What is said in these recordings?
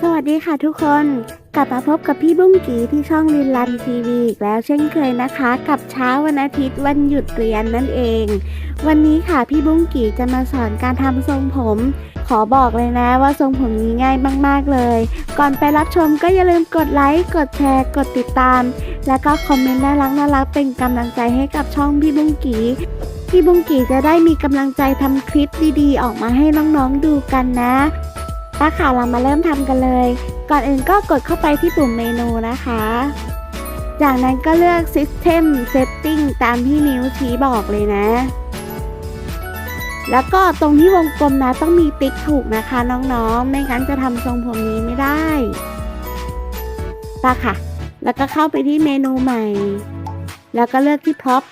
สวัสดีค่ะทุกคน กลับมาพบกับพี่บุ้งกีที่ช่องลินลันทีวีอีกแล้วเช่นเคยนะคะ กับเช้าวันอาทิตย์วันหยุดเรียนนั่นเอง วันนี้ค่ะพี่บุ้งกีจะมาสอนการทำทรงผม ขอบอกเลยนะว่าทรงผมนี้ง่ายมาก ๆเลย ก่อนไปรับชมก็อย่าลืมกดไลค์กดแชร์ กดติดตาม แล้วก็คอมเมนต์น่ารักน่ารักเป็นกำลังใจให้กับช่องพี่บุ้งกีพี่บุ้งกีจะได้มีกำลังใจทำคลิปดีๆ ออกมาให้น้องๆดูกันนะ ป้าค่ะเรามาเริ่มทำกันเลย ก่อนอื่นก็กดเข้าไปที่ปุ่มเมนูนะคะ จากนั้นก็เลือก System Setting ตามที่นิ้วชี้บอกเลยนะ แล้วก็ตรงที่วงกลมนะต้องมีติ๊กถูกนะคะน้องๆ ไม่งั้นจะทำทรงผมนี้ไม่ได้ป้าค่ะ แล้วก็เข้าไปที่เมนูใหม่ แล้วก็เลือกที่ Prop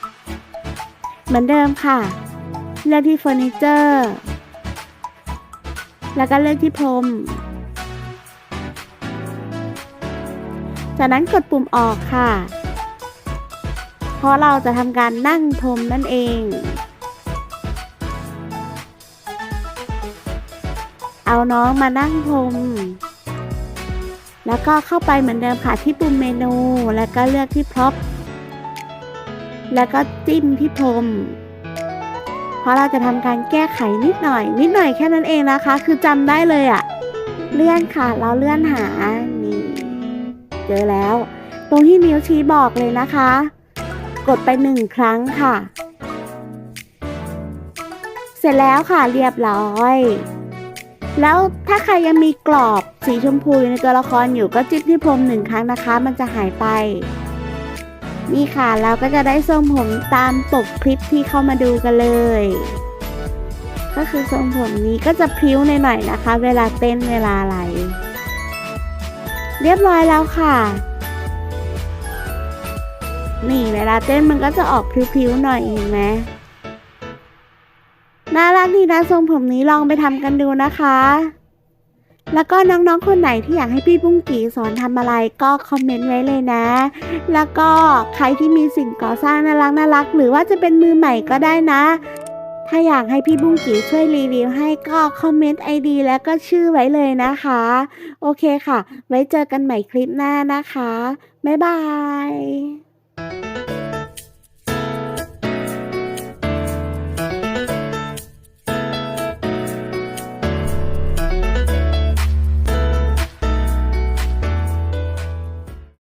เหมือนเดิมค่ะ เลือกที่เฟอร์นิเจอร์ แล้วก็เลือกที่พรม จากนั้นกดปุ่มออกค่ะ เพราะเราจะทำการนั่งพรมนั่นเอง เอาน้องมานั่งพรม แล้วก็เข้าไปเหมือนเดิมค่ะที่ปุ่มเมนู แล้วก็เลือกที่พร็อพแล้วก็จิ้มที่พรม เพราะเราจะทำการแก้ไขนิดหน่อย นิดหน่อยแค่นั้นเองนะคะ คือจำได้เลยอะเลื่อนค่ะ เราเลื่อนหานี่เจอแล้ว ตรงที่นิ้วชี้บอกเลยนะคะ กดไปหนึ่งครั้งค่ะ เสร็จแล้วค่ะเรียบร้อยแล้วถ้าใครยังมีกรอบสีชมพูอยู่ในตัวละครอยู่ก็จิ้มที่พรมหนึ่งครั้งนะคะ มันจะหายไป นี่ค่ะเราก็จะได้ทรงผมตามปกคลิปที่เข้ามาดูกันเลย ก็คือทรงผมนี้ก็จะพริ้วหน่อยๆนะคะ เวลาเต้นเวลาอะไร เรียบร้อยแล้วค่ะ นี่เวลาเต้นมันก็จะออกพริ้วๆหน่อยเห็นไหมน่ารักดีนะทรงผมนี้ลองไปทำกันดูนะคะ แล้วก็น้องๆ คนไหนที่อยากให้พี่บุ้งกีสอนทำอะไรก็คอมเมนต์ไว้เลยนะ แล้วก็ใครที่มีสิ่งก่อสร้างน่ารักน่ารักหรือว่าจะเป็นมือใหม่ก็ได้นะ ถ้าอยากให้พี่บุ้งกีช่วยรีวิวให้ก็คอมเมนต์ไอดีแล้วก็ชื่อไว้เลยนะคะ โอเคค่ะ ไว้เจอกันใหม่คลิปหน้านะคะ บ๊ายบาย